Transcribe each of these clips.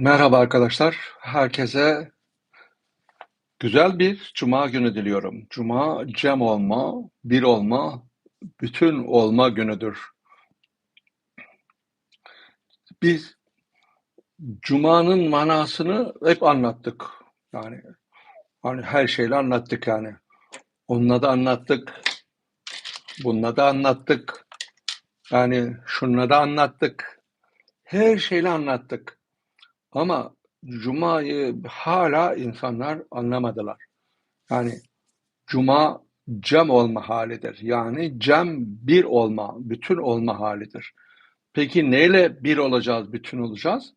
Merhaba arkadaşlar. Herkese güzel bir cuma günü diliyorum. Cuma cem olma, bir olma, bütün olma günüdür. Biz cumanın manasını hep anlattık. Yani hani her şeyle anlattık yani. Onunla da anlattık. Bununla da anlattık. Yani şununla da anlattık. Her şeyle anlattık. Ama Cuma'yı hala insanlar anlamadılar. Yani Cuma cem olma halidir. Yani cem bir olma, bütün olma halidir. Peki neyle bir olacağız, bütün olacağız?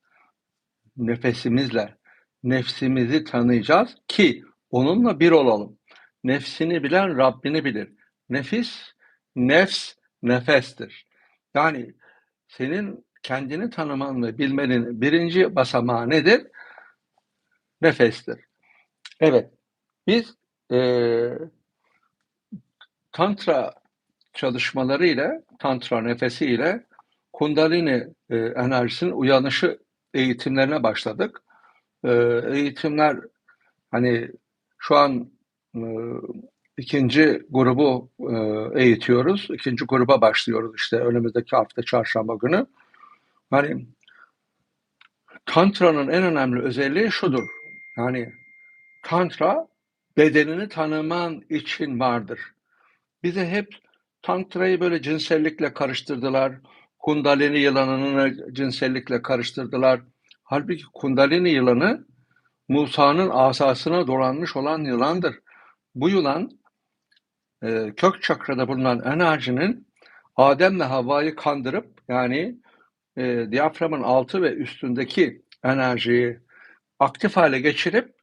Nefesimizle. Nefsimizi tanıyacağız ki onunla bir olalım. Nefsini bilen Rabbini bilir. Nefis, nefs, nefestir. Yani senin kendini tanıman ve bilmenin birinci basamağı nedir? Nefestir. Evet, biz e, tantra çalışmaları ile, tantra nefesi ile kundalini e, enerjisinin uyanışı eğitimlerine başladık. E, eğitimler hani şu an e, ikinci grubu e, eğitiyoruz. İkinci gruba başlıyoruz işte önümüzdeki hafta çarşamba günü. Hani Tantra'nın en önemli özelliği şudur. Yani Tantra bedenini tanıman için vardır. Bize hep Tantra'yı böyle cinsellikle karıştırdılar. Kundalini yılanını cinsellikle karıştırdılar. Halbuki Kundalini yılanı Musa'nın asasına dolanmış olan yılandır. Bu yılan e, kök çakrada bulunan enerjinin Adem'le Havva'yı kandırıp yani e, diyaframın altı ve üstündeki enerjiyi aktif hale geçirip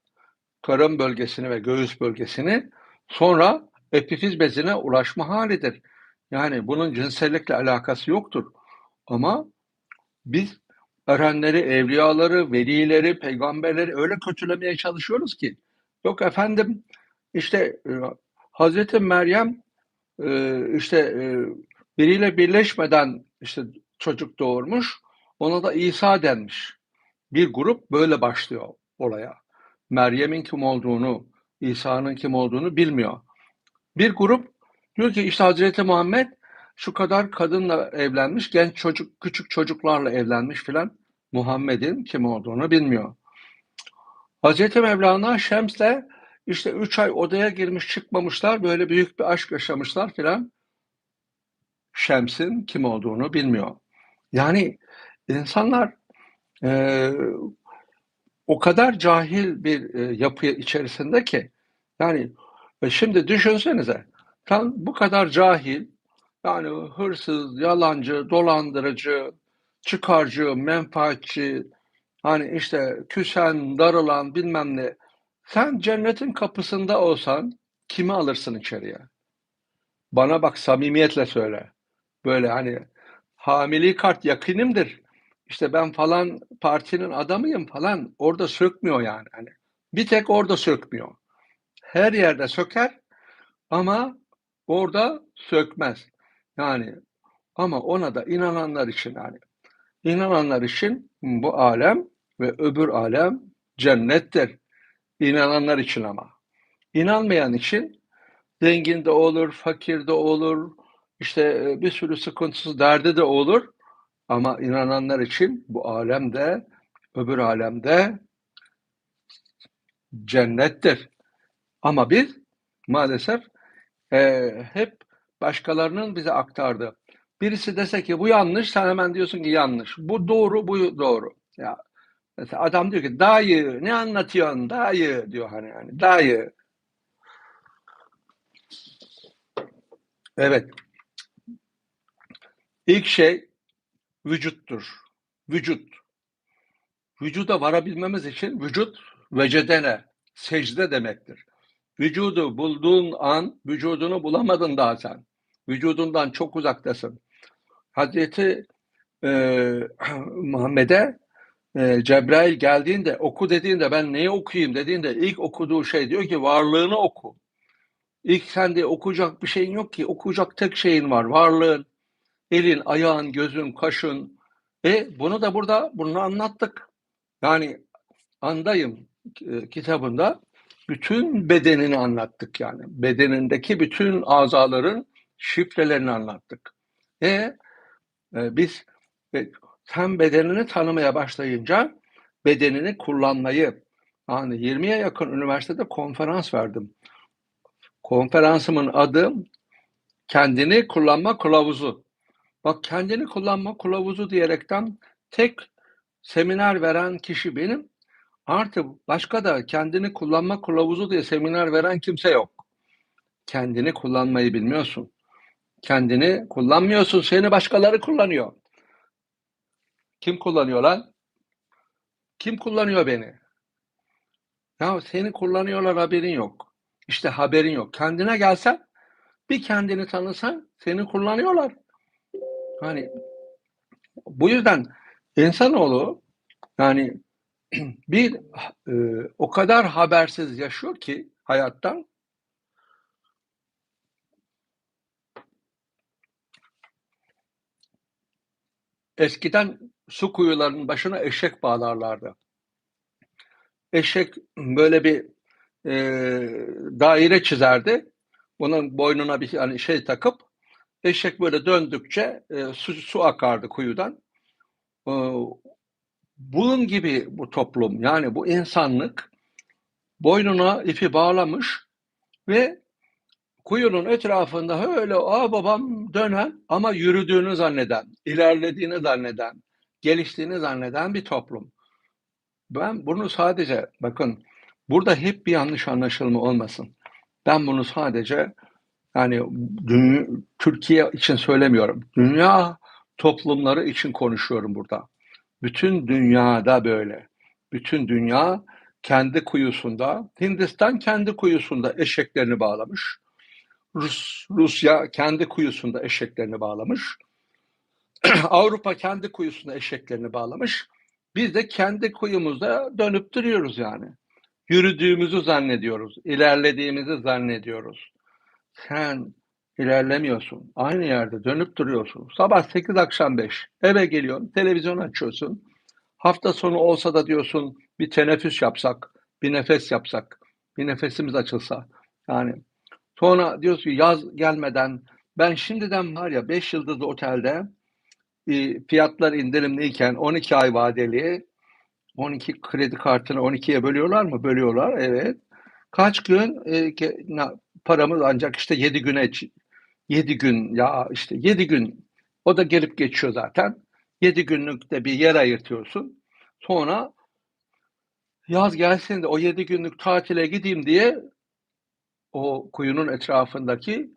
karın bölgesini ve göğüs bölgesini sonra epifiz bezine ulaşma halidir. Yani bunun cinsellikle alakası yoktur. Ama biz öğrenleri, evliyaları, velileri, peygamberleri öyle kötülemeye çalışıyoruz ki. Yok efendim işte e, Hazreti Meryem e, işte e, biriyle birleşmeden işte çocuk doğurmuş. Ona da İsa denmiş. Bir grup böyle başlıyor olaya. Meryem'in kim olduğunu, İsa'nın kim olduğunu bilmiyor. Bir grup diyor ki işte Hazreti Muhammed şu kadar kadınla evlenmiş, genç çocuk, küçük çocuklarla evlenmiş filan. Muhammed'in kim olduğunu bilmiyor. Hazreti Mevlana Şems'le işte üç ay odaya girmiş çıkmamışlar, böyle büyük bir aşk yaşamışlar filan. Şems'in kim olduğunu bilmiyor. Yani insanlar e, o kadar cahil bir e, yapı içerisinde ki yani e, şimdi düşünsenize tam bu kadar cahil yani hırsız, yalancı, dolandırıcı, çıkarcı, menfaatçi, hani işte küsen, darılan bilmem ne. Sen cennetin kapısında olsan kimi alırsın içeriye? Bana bak samimiyetle söyle. Böyle hani hamili kart yakınımdır. İşte ben falan partinin adamıyım falan. Orada sökmüyor yani. Hani bir tek orada sökmüyor. Her yerde söker ama orada sökmez. Yani ama ona da inananlar için yani inananlar için bu alem ve öbür alem cennettir. İnananlar için ama. İnanmayan için zengin de olur, fakir de olur, işte e, bir sürü sıkıntısız derdi de olur. Ama inananlar için bu alemde, öbür alemde cennettir. Ama biz maalesef e, hep başkalarının bize aktardığı. Birisi dese ki bu yanlış, sen hemen diyorsun ki yanlış. Bu doğru, bu doğru. Ya mesela adam diyor ki dayı ne anlatıyorsun dayı diyor hani yani dayı. Evet. İlk şey vücuttur. Vücut. Vücuda varabilmemiz için vücut vecedene, secde demektir. Vücudu bulduğun an vücudunu bulamadın daha sen. Vücudundan çok uzaktasın. Hazreti e, Muhammed'e e, Cebrail geldiğinde oku dediğinde ben neyi okuyayım dediğinde ilk okuduğu şey diyor ki varlığını oku. İlk sende okuyacak bir şeyin yok ki okuyacak tek şeyin var varlığın. Elin, ayağın, gözün, kaşın. E bunu da burada bunu anlattık. Yani Andayım e, kitabında bütün bedenini anlattık yani. Bedenindeki bütün azaların şifrelerini anlattık. E, e biz e, sen bedenini tanımaya başlayınca bedenini kullanmayı yani 20'ye yakın üniversitede konferans verdim. Konferansımın adı kendini kullanma kılavuzu. Bak kendini kullanma kılavuzu diyerekten tek seminer veren kişi benim. Artı başka da kendini kullanma kılavuzu diye seminer veren kimse yok. Kendini kullanmayı bilmiyorsun. Kendini kullanmıyorsun, seni başkaları kullanıyor. Kim kullanıyor lan? Kim kullanıyor beni? Ya seni kullanıyorlar haberin yok. İşte haberin yok. Kendine gelsen, bir kendini tanısan seni kullanıyorlar. Hani bu yüzden insanoğlu yani bir e, o kadar habersiz yaşıyor ki hayattan eskiden su kuyularının başına eşek bağlarlardı. Eşek böyle bir e, daire çizerdi. Bunun boynuna bir hani şey takıp eşek böyle döndükçe e, su, su akardı kuyudan. E, bunun gibi bu toplum yani bu insanlık boynuna ipi bağlamış ve kuyunun etrafında öyle a babam dönen ama yürüdüğünü zanneden, ilerlediğini zanneden, geliştiğini zanneden bir toplum. Ben bunu sadece bakın burada hep bir yanlış anlaşılma olmasın. Ben bunu sadece yani dünya, Türkiye için söylemiyorum. Dünya toplumları için konuşuyorum burada. Bütün dünyada böyle. Bütün dünya kendi kuyusunda, Hindistan kendi kuyusunda eşeklerini bağlamış. Rus, Rusya kendi kuyusunda eşeklerini bağlamış. Avrupa kendi kuyusunda eşeklerini bağlamış. Biz de kendi kuyumuzda dönüp duruyoruz yani. Yürüdüğümüzü zannediyoruz, ilerlediğimizi zannediyoruz. Sen ilerlemiyorsun. Aynı yerde dönüp duruyorsun. Sabah 8 akşam 5. Eve geliyorsun, televizyon açıyorsun. Hafta sonu olsa da diyorsun bir teneffüs yapsak, bir nefes yapsak, bir nefesimiz açılsa. Yani sonra diyorsun ki yaz gelmeden ben şimdiden var ya 5 yıldızlı otelde e, fiyatlar indirimliyken 12 ay vadeli 12 kredi kartını 12'ye bölüyorlar mı? Bölüyorlar evet. Kaç gün e, paramız ancak işte 7 güne 7 gün ya işte 7 gün o da gelip geçiyor zaten. 7 günlük de bir yer ayırtıyorsun. Sonra yaz gelsin de o 7 günlük tatile gideyim diye o kuyunun etrafındaki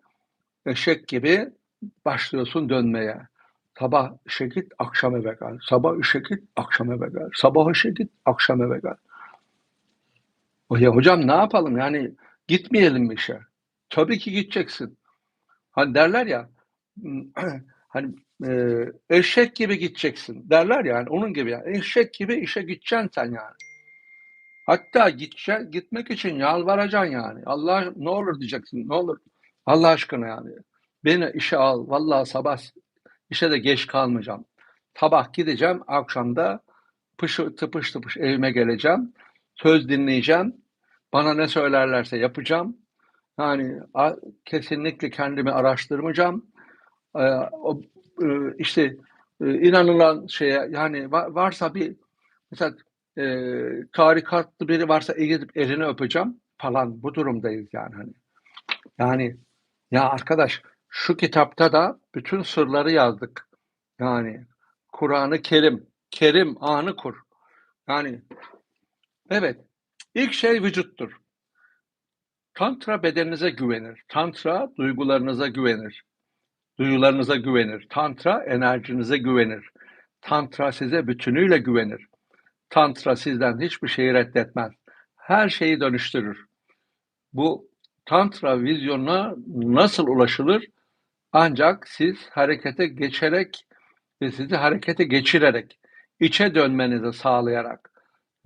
eşek gibi başlıyorsun dönmeye. Sabah işe git, akşam eve gel. Sabah işe git, akşam eve gel. Sabah işe git, akşam eve gel. O ya hocam ne yapalım yani gitmeyelim mi işe? Tabii ki gideceksin. Hani derler ya hani e, eşek gibi gideceksin derler ya yani onun gibi yani eşek gibi işe gideceksin sen yani. Hatta gideceksin, gitmek için yalvaracaksın yani. Allah ne olur diyeceksin ne olur. Allah aşkına yani. Beni işe al. Vallahi sabah işe de geç kalmayacağım. Sabah gideceğim, akşamda pışı, tıpış tıpış evime geleceğim. Söz dinleyeceğim. Bana ne söylerlerse yapacağım. Yani kesinlikle kendimi araştırmayacağım. Ee, o, e, işte e, inanılan şeye yani varsa bir mesela e, tarikatlı biri varsa gidip elini öpeceğim falan bu durumdayız yani hani. Yani ya arkadaş şu kitapta da bütün sırları yazdık. Yani Kur'an-ı Kerim, Kerim anı kur. Yani evet ilk şey vücuttur. Tantra bedeninize güvenir. Tantra duygularınıza güvenir. Duyularınıza güvenir. Tantra enerjinize güvenir. Tantra size bütünüyle güvenir. Tantra sizden hiçbir şeyi reddetmez. Her şeyi dönüştürür. Bu Tantra vizyonuna nasıl ulaşılır? Ancak siz harekete geçerek ve sizi harekete geçirerek, içe dönmenizi sağlayarak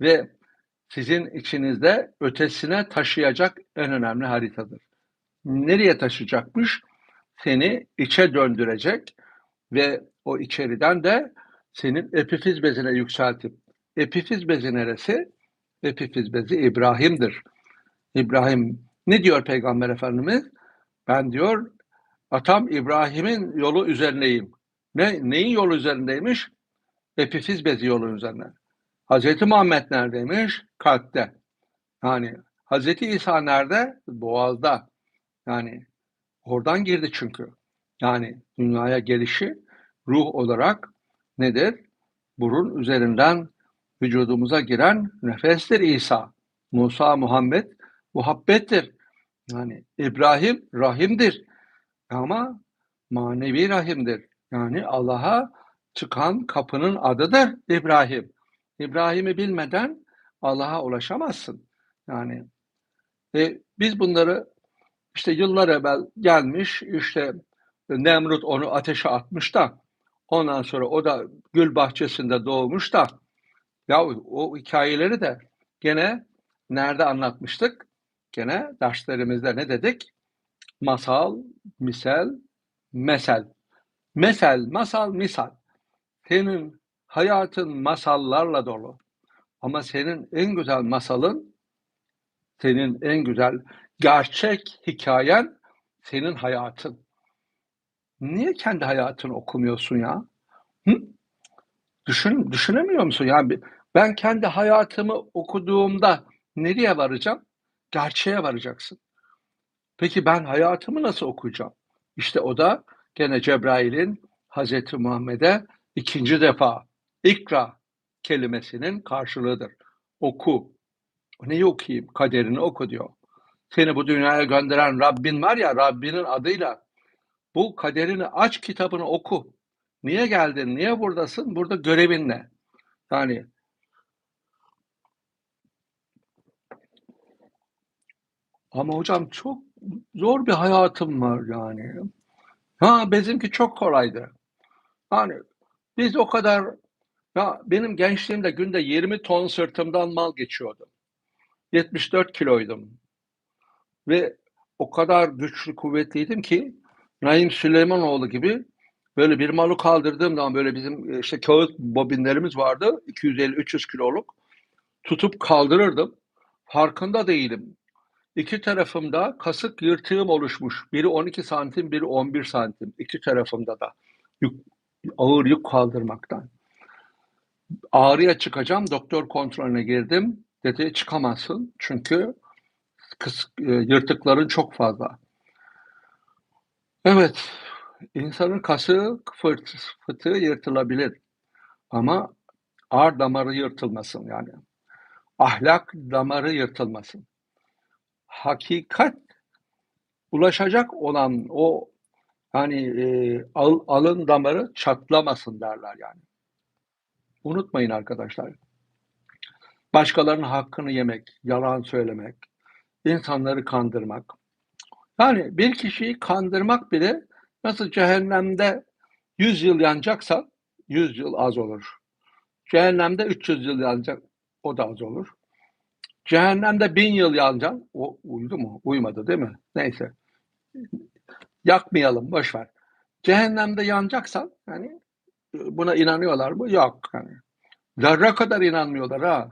ve sizin içinizde ötesine taşıyacak en önemli haritadır. Nereye taşıyacakmış? Seni içe döndürecek ve o içeriden de senin epifiz bezine yükseltip epifiz bezi neresi? Epifiz bezi İbrahim'dir. İbrahim ne diyor Peygamber Efendimiz? Ben diyor atam İbrahim'in yolu üzerindeyim. Ne, neyin yolu üzerindeymiş? Epifiz bezi yolu üzerine. Hazreti Muhammed neredeymiş? Kalpte. Yani Hazreti İsa nerede? Boğazda. Yani oradan girdi çünkü. Yani dünyaya gelişi ruh olarak nedir? Burun üzerinden vücudumuza giren nefestir İsa. Musa, Muhammed muhabbettir. Yani İbrahim rahimdir. Ama manevi rahimdir. Yani Allah'a çıkan kapının adıdır İbrahim. İbrahim'i bilmeden Allah'a ulaşamazsın. Yani e, biz bunları işte yıllar evvel gelmiş işte Nemrut onu ateşe atmış da ondan sonra o da gül bahçesinde doğmuş da ya o hikayeleri de gene nerede anlatmıştık? Gene derslerimizde ne dedik? Masal, misal, mesel. Mesel, masal, misal. Senin hayatın masallarla dolu. Ama senin en güzel masalın, senin en güzel gerçek hikayen senin hayatın. Niye kendi hayatını okumuyorsun ya? Hı? Düşün, düşünemiyor musun ya? Ben kendi hayatımı okuduğumda nereye varacağım? Gerçeğe varacaksın. Peki ben hayatımı nasıl okuyacağım? İşte o da gene Cebrail'in Hazreti Muhammed'e ikinci defa ikra kelimesinin karşılığıdır. Oku. Neyi okuyayım? Kaderini oku diyor. Seni bu dünyaya gönderen Rabbin var ya Rabbinin adıyla bu kaderini aç kitabını oku. Niye geldin? Niye buradasın? Burada görevin ne? Yani ama hocam çok zor bir hayatım var yani. Ha bizimki çok kolaydı. Hani biz o kadar ya benim gençliğimde günde 20 ton sırtımdan mal geçiyordu. 74 kiloydum. Ve o kadar güçlü kuvvetliydim ki Naim Süleymanoğlu gibi böyle bir malı kaldırdığım zaman böyle bizim e, işte kağıt bobinlerimiz vardı. 250-300 kiloluk. Tutup kaldırırdım. Farkında değilim. İki tarafımda kasık yırtığım oluşmuş. Biri 12 santim, biri 11 santim. İki tarafımda da. Yük, ağır yük kaldırmaktan. Ağrıya çıkacağım. Doktor kontrolüne girdim. Dedi çıkamazsın. Çünkü kıs, e, yırtıkların çok fazla. Evet, insanın kası fırt, fıtığı yırtılabilir. Ama ağır damarı yırtılmasın yani. Ahlak damarı yırtılmasın. Hakikat ulaşacak olan o hani e, al, alın damarı çatlamasın derler yani. Unutmayın arkadaşlar. Başkalarının hakkını yemek, yalan söylemek, insanları kandırmak. Yani bir kişiyi kandırmak bile nasıl cehennemde 100 yıl yanacaksa 100 yıl az olur. Cehennemde 300 yıl yanacak o da az olur. Cehennemde bin yıl yanacaksın. O uydu mu? Uymadı değil mi? Neyse. Yakmayalım, boş ver. Cehennemde yanacaksan yani buna inanıyorlar mı? Yok. Yani. Zerre kadar inanmıyorlar ha.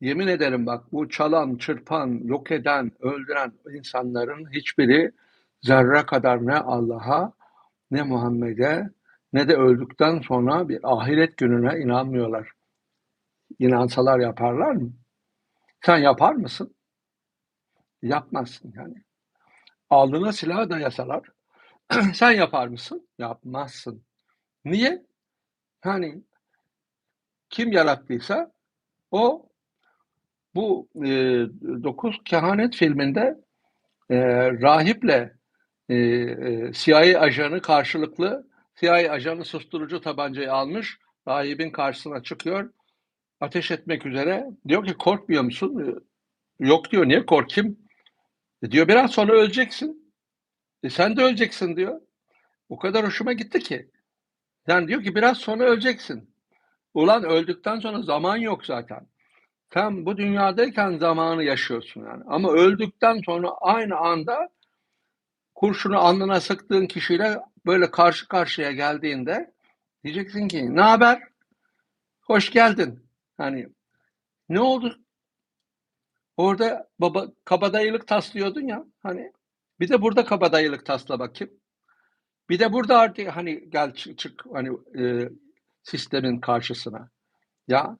Yemin ederim bak bu çalan, çırpan, yok eden, öldüren insanların hiçbiri zerre kadar ne Allah'a ne Muhammed'e ne de öldükten sonra bir ahiret gününe inanmıyorlar. İnansalar yaparlar mı? Sen yapar mısın? Yapmazsın yani. Alnına silah dayasalar sen yapar mısın? Yapmazsın. Niye? Yani kim yarattıysa o bu e, Dokuz Kehanet filminde e, rahiple e, e, CIA ajanı karşılıklı CIA ajanı susturucu tabancayı almış. Rahibin karşısına çıkıyor. Ateş etmek üzere. Diyor ki korkmuyor musun? Yok diyor. Niye korkayım? E diyor biraz sonra öleceksin. E sen de öleceksin diyor. O kadar hoşuma gitti ki. Yani diyor ki biraz sonra öleceksin. Ulan öldükten sonra zaman yok zaten. Sen bu dünyadayken zamanı yaşıyorsun yani. Ama öldükten sonra aynı anda kurşunu alnına sıktığın kişiyle böyle karşı karşıya geldiğinde diyeceksin ki ne haber? Hoş geldin. Hani Ne oldu? Orada baba kabadayılık taslıyordun ya hani. Bir de burada kabadayılık tasla bakayım. Bir de burada artık hani gel çık, çık hani e, sistemin karşısına. Ya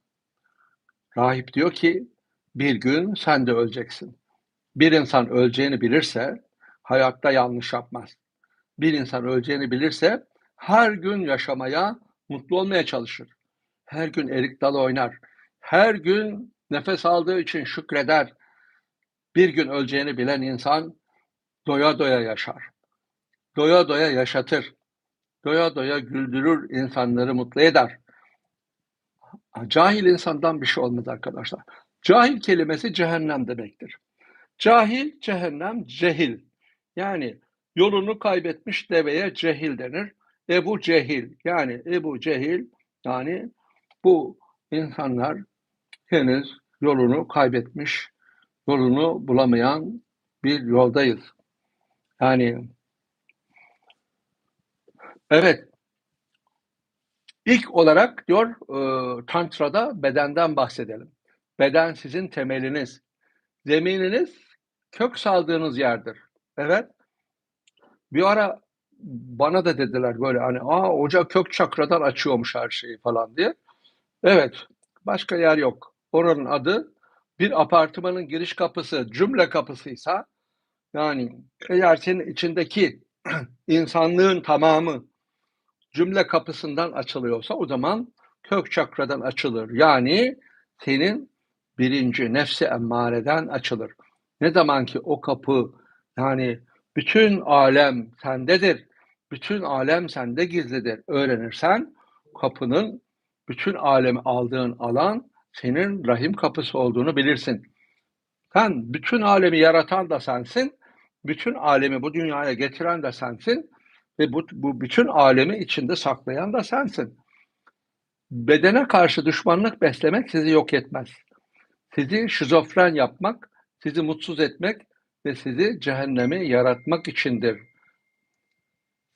rahip diyor ki bir gün sen de öleceksin. Bir insan öleceğini bilirse hayatta yanlış yapmaz. Bir insan öleceğini bilirse her gün yaşamaya, mutlu olmaya çalışır. Her gün erik dalı oynar. Her gün nefes aldığı için şükreder. Bir gün öleceğini bilen insan doya doya yaşar. Doya doya yaşatır. Doya doya güldürür, insanları mutlu eder. Cahil insandan bir şey olmaz arkadaşlar. Cahil kelimesi cehennem demektir. Cahil, cehennem, cehil. Yani yolunu kaybetmiş deveye cehil denir. Ebu Cehil yani Ebu Cehil yani bu insanlar henüz yolunu kaybetmiş, yolunu bulamayan bir yoldayız. Yani evet ilk olarak diyor e, Tantra'da bedenden bahsedelim. Beden sizin temeliniz, zemininiz kök saldığınız yerdir. Evet. Bir ara bana da dediler böyle hani aa hoca kök çakradan açıyormuş her şeyi falan diye. Evet. Başka yer yok. Oranın adı bir apartmanın giriş kapısı cümle kapısıysa yani eğer senin içindeki insanlığın tamamı cümle kapısından açılıyorsa o zaman kök çakradan açılır. Yani senin birinci nefsi emmareden açılır. Ne zaman ki o kapı yani bütün alem sendedir, bütün alem sende gizlidir öğrenirsen kapının bütün alemi aldığın alan senin rahim kapısı olduğunu bilirsin. Sen bütün alemi yaratan da sensin, bütün alemi bu dünyaya getiren de sensin ve bu, bu bütün alemi içinde saklayan da sensin. Bedene karşı düşmanlık beslemek sizi yok etmez. Sizi şizofren yapmak, sizi mutsuz etmek ve sizi cehennemi yaratmak içindir.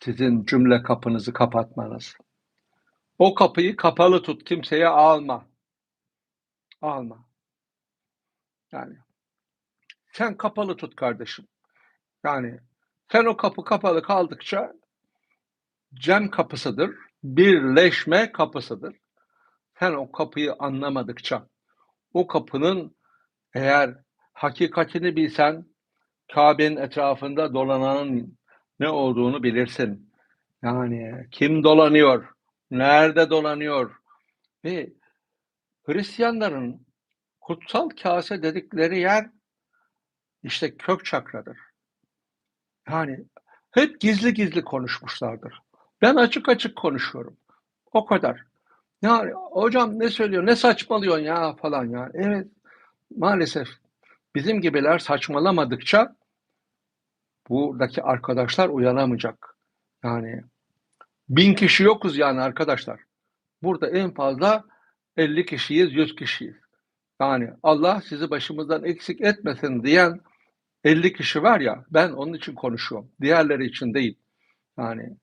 Sizin cümle kapınızı kapatmanız. O kapıyı kapalı tut, kimseye alma. Alma. Yani sen kapalı tut kardeşim. Yani sen o kapı kapalı kaldıkça cem kapısıdır, birleşme kapısıdır. Sen o kapıyı anlamadıkça, o kapının eğer hakikatini bilsen, Kabe'nin etrafında dolananın ne olduğunu bilirsin. Yani kim dolanıyor, nerede dolanıyor ve Hristiyanların kutsal kase dedikleri yer işte kök çakradır. Yani hep gizli gizli konuşmuşlardır. Ben açık açık konuşuyorum. O kadar. Yani hocam ne söylüyor, ne saçmalıyorsun ya falan yani. Evet, maalesef bizim gibiler saçmalamadıkça buradaki arkadaşlar uyanamayacak. Yani bin kişi yokuz yani arkadaşlar. Burada en fazla 50 kişiyiz, 100 kişiyiz. Yani Allah sizi başımızdan eksik etmesin diyen 50 kişi var ya ben onun için konuşuyorum. Diğerleri için değil. Yani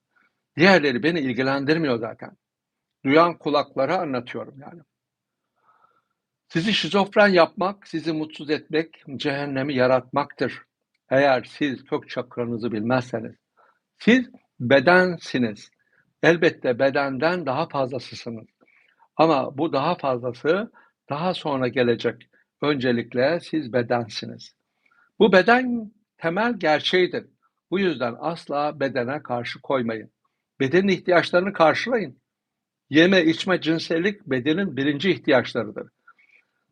diğerleri beni ilgilendirmiyor zaten. Duyan kulaklara anlatıyorum yani. Sizi şizofren yapmak, sizi mutsuz etmek, cehennemi yaratmaktır. Eğer siz kök çakranızı bilmezseniz. Siz bedensiniz. Elbette bedenden daha fazlasısınız. Ama bu daha fazlası daha sonra gelecek. Öncelikle siz bedensiniz. Bu beden temel gerçeğidir. Bu yüzden asla bedene karşı koymayın. Bedenin ihtiyaçlarını karşılayın. Yeme, içme, cinsellik bedenin birinci ihtiyaçlarıdır.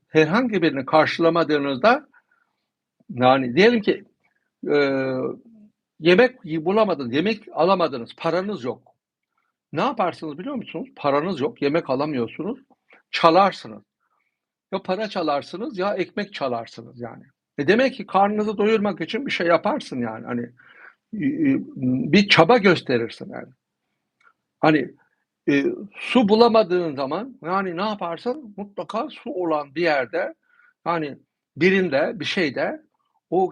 Herhangi birini karşılamadığınızda yani diyelim ki e, yemek bulamadınız, yemek alamadınız, paranız yok. Ne yaparsınız biliyor musunuz? Paranız yok, yemek alamıyorsunuz, çalarsınız. Ya para çalarsınız ya ekmek çalarsınız yani. E demek ki karnınızı doyurmak için bir şey yaparsın yani. Hani bir çaba gösterirsin yani. Hani e, su bulamadığın zaman yani ne yaparsın? Mutlaka su olan bir yerde yani birinde bir şeyde o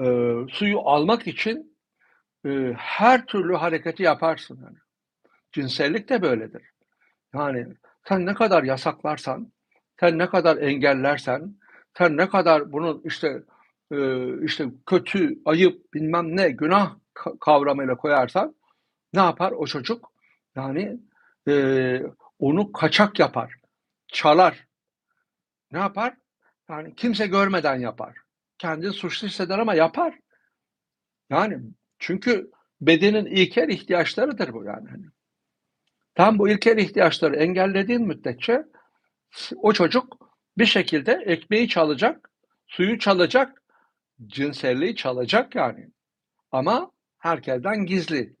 e, suyu almak için e, her türlü hareketi yaparsın yani. Cinsellik de böyledir. Yani sen ne kadar yasaklarsan sen ne kadar engellersen, sen ne kadar bunun işte e, işte kötü, ayıp, bilmem ne, günah kavramıyla koyarsan ne yapar o çocuk? Yani e, onu kaçak yapar, çalar. Ne yapar? Yani kimse görmeden yapar. Kendini suçlu hisseder ama yapar. Yani çünkü bedenin ilkel ihtiyaçlarıdır bu yani. Tam bu ilkel ihtiyaçları engellediğin müddetçe o çocuk bir şekilde ekmeği çalacak, suyu çalacak, cinselliği çalacak yani. Ama herkesten gizli.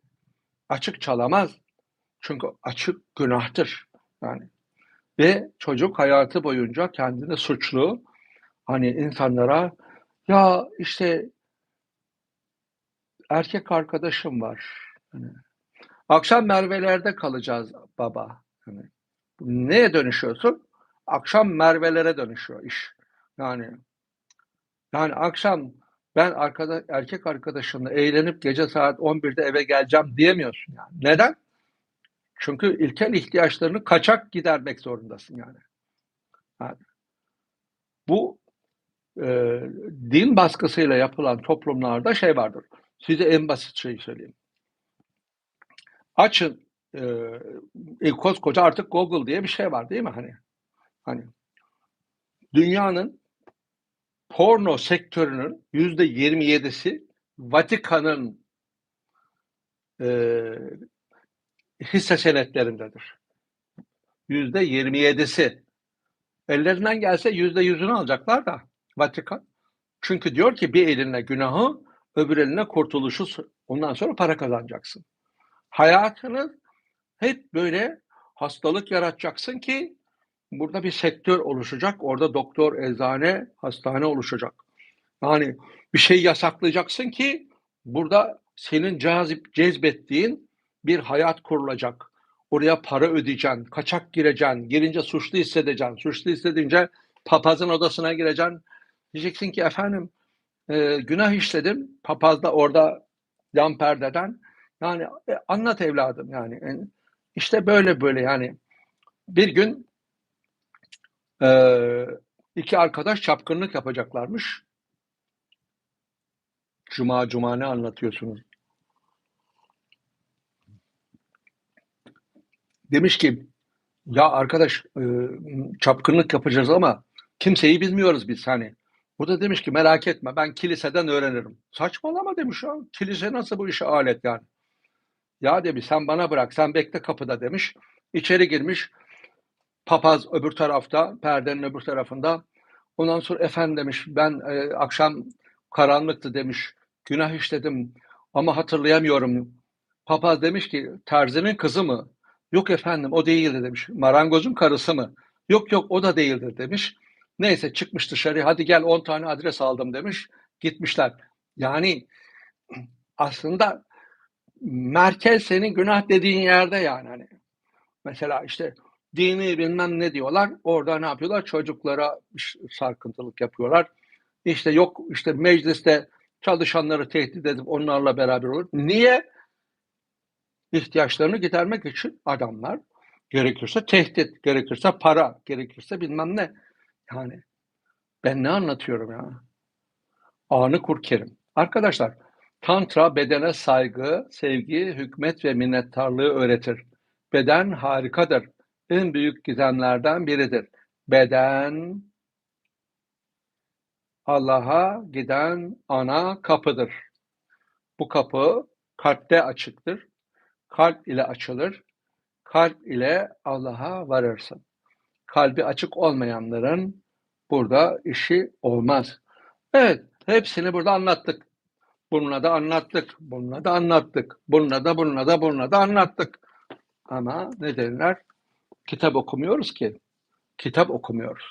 Açık çalamaz. Çünkü açık günahtır. Yani ve çocuk hayatı boyunca kendini suçlu hani insanlara ya işte erkek arkadaşım var. Hani, akşam Merve'lerde kalacağız baba. Hani, neye dönüşüyorsun? Akşam Merve'lere dönüşüyor iş. Yani yani akşam ben arkada, erkek arkadaşımla eğlenip gece saat 11'de eve geleceğim diyemiyorsun yani. Neden? Çünkü ilkel ihtiyaçlarını kaçak gidermek zorundasın yani. yani bu e, din baskısıyla yapılan toplumlarda şey vardır. Size en basit şeyi söyleyeyim. Açın e, koskoca artık Google diye bir şey var değil mi? Hani hani dünyanın porno sektörünün yüzde 27'si Vatikan'ın e, hisse senetlerindedir. Yüzde 27'si. Ellerinden gelse yüzde yüzünü alacaklar da Vatikan. Çünkü diyor ki bir eline günahı, öbür eline kurtuluşu ondan sonra para kazanacaksın. Hayatını hep böyle hastalık yaratacaksın ki burada bir sektör oluşacak. Orada doktor, eczane, hastane oluşacak. Yani bir şey yasaklayacaksın ki burada senin cazip cezbettiğin bir hayat kurulacak. Oraya para ödeyeceksin, kaçak gireceksin, girince suçlu hissedeceksin. Suçlu hissedince papazın odasına gireceksin. Diyeceksin ki efendim e, günah işledim. Papaz da orada yan perdeden. Yani e, anlat evladım yani. E, işte böyle böyle yani. Bir gün e, iki arkadaş çapkınlık yapacaklarmış. Cuma cuma ne anlatıyorsunuz? Demiş ki ya arkadaş e, çapkınlık yapacağız ama kimseyi bilmiyoruz biz hani. O da demiş ki merak etme ben kiliseden öğrenirim. Saçmalama demiş ya. Kilise nasıl bu işe alet yani. Ya demiş sen bana bırak sen bekle kapıda demiş. İçeri girmiş. Papaz öbür tarafta perdenin öbür tarafında. Ondan sonra efendim demiş ben e, akşam karanlıktı demiş. Günah işledim ama hatırlayamıyorum. Papaz demiş ki terzinin kızı mı? Yok efendim o değildi demiş. Marangozun karısı mı? Yok yok o da değildir demiş. Neyse çıkmış dışarı hadi gel 10 tane adres aldım demiş. Gitmişler. Yani aslında merkez senin günah dediğin yerde yani hani. Mesela işte dini bilmem ne diyorlar. Orada ne yapıyorlar? Çocuklara sarkıntılık yapıyorlar. İşte yok işte mecliste çalışanları tehdit edip onlarla beraber olur. Niye? ihtiyaçlarını gidermek için adamlar gerekirse tehdit, gerekirse para, gerekirse bilmem ne. Yani ben ne anlatıyorum ya? Anı kur kerim. Arkadaşlar Tantra bedene saygı, sevgi, hükmet ve minnettarlığı öğretir. Beden harikadır. En büyük gizemlerden biridir. Beden Allah'a giden ana kapıdır. Bu kapı kalpte açıktır kalp ile açılır. Kalp ile Allah'a varırsın. Kalbi açık olmayanların burada işi olmaz. Evet, hepsini burada anlattık. Bununla da anlattık, bununla da anlattık, bununla da bununla da bununla da anlattık. Ama ne derler? Kitap okumuyoruz ki. Kitap okumuyoruz.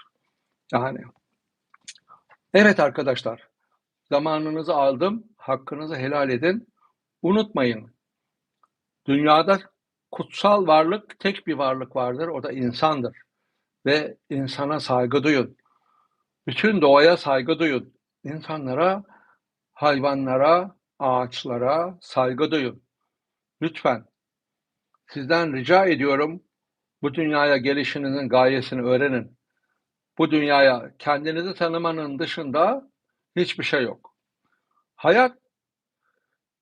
Yani. Evet arkadaşlar, zamanınızı aldım, hakkınızı helal edin. Unutmayın, Dünyada kutsal varlık tek bir varlık vardır. O da insandır. Ve insana saygı duyun. Bütün doğaya saygı duyun. İnsanlara, hayvanlara, ağaçlara saygı duyun. Lütfen. Sizden rica ediyorum bu dünyaya gelişinizin gayesini öğrenin. Bu dünyaya kendinizi tanımanın dışında hiçbir şey yok. Hayat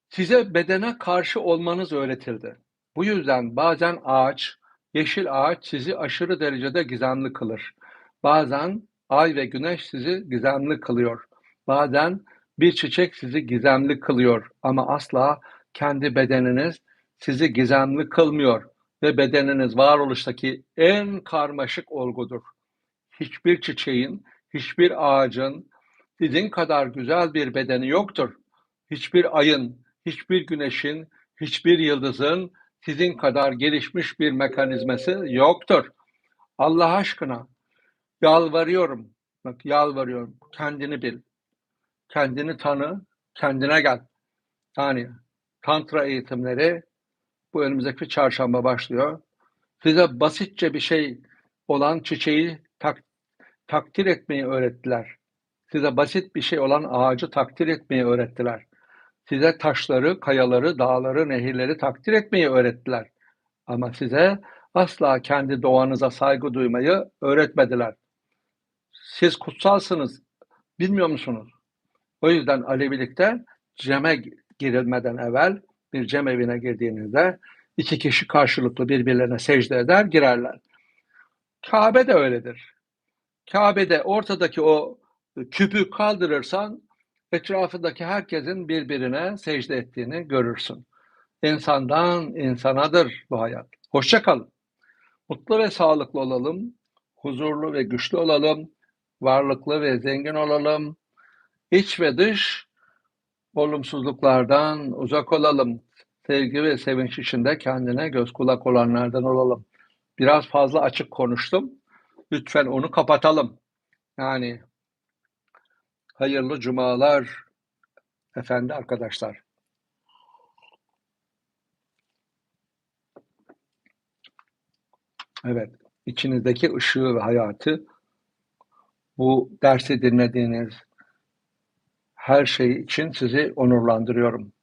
size bedene karşı olmanız öğretildi. Bu yüzden bazen ağaç, yeşil ağaç sizi aşırı derecede gizemli kılır. Bazen ay ve güneş sizi gizemli kılıyor. Bazen bir çiçek sizi gizemli kılıyor ama asla kendi bedeniniz sizi gizemli kılmıyor ve bedeniniz varoluştaki en karmaşık olgudur. Hiçbir çiçeğin, hiçbir ağacın sizin kadar güzel bir bedeni yoktur. Hiçbir ayın, hiçbir güneşin, hiçbir yıldızın sizin kadar gelişmiş bir mekanizması yoktur. Allah aşkına yalvarıyorum. Bak yalvarıyorum. Kendini bil. Kendini tanı. Kendine gel. Yani tantra eğitimleri bu önümüzdeki çarşamba başlıyor. Size basitçe bir şey olan çiçeği tak, takdir etmeyi öğrettiler. Size basit bir şey olan ağacı takdir etmeyi öğrettiler. Size taşları, kayaları, dağları, nehirleri takdir etmeyi öğrettiler. Ama size asla kendi doğanıza saygı duymayı öğretmediler. Siz kutsalsınız, bilmiyor musunuz? O yüzden Alevilikte ceme girilmeden evvel bir cem evine girdiğinizde iki kişi karşılıklı birbirlerine secde eder, girerler. Kabe de öyledir. Kabe'de ortadaki o küpü kaldırırsan etrafındaki herkesin birbirine secde ettiğini görürsün. İnsandan insanadır bu hayat. Hoşça kalın. Mutlu ve sağlıklı olalım. Huzurlu ve güçlü olalım. Varlıklı ve zengin olalım. İç ve dış olumsuzluklardan uzak olalım. Sevgi ve sevinç içinde kendine göz kulak olanlardan olalım. Biraz fazla açık konuştum. Lütfen onu kapatalım. Yani hayırlı cumalar efendi arkadaşlar. Evet, içinizdeki ışığı ve hayatı bu dersi dinlediğiniz her şey için sizi onurlandırıyorum.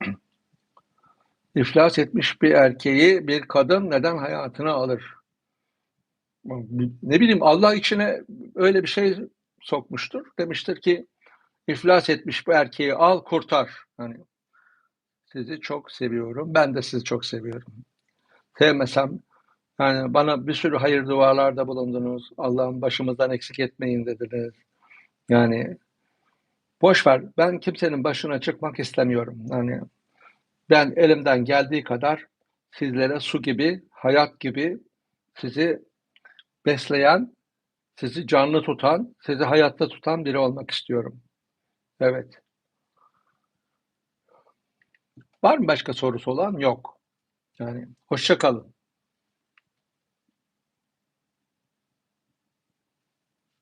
İflas etmiş bir erkeği bir kadın neden hayatına alır? Ne bileyim Allah içine öyle bir şey sokmuştur. Demiştir ki iflas etmiş bir erkeği al kurtar. Hani sizi çok seviyorum. Ben de sizi çok seviyorum. Sevmesem yani bana bir sürü hayır dualarda bulundunuz. Allah'ım başımızdan eksik etmeyin dediniz. Yani boş ver. Ben kimsenin başına çıkmak istemiyorum. Yani ben elimden geldiği kadar sizlere su gibi, hayat gibi sizi besleyen, sizi canlı tutan, sizi hayatta tutan biri olmak istiyorum. Evet. Var mı başka sorusu olan? Yok. Yani hoşça kalın.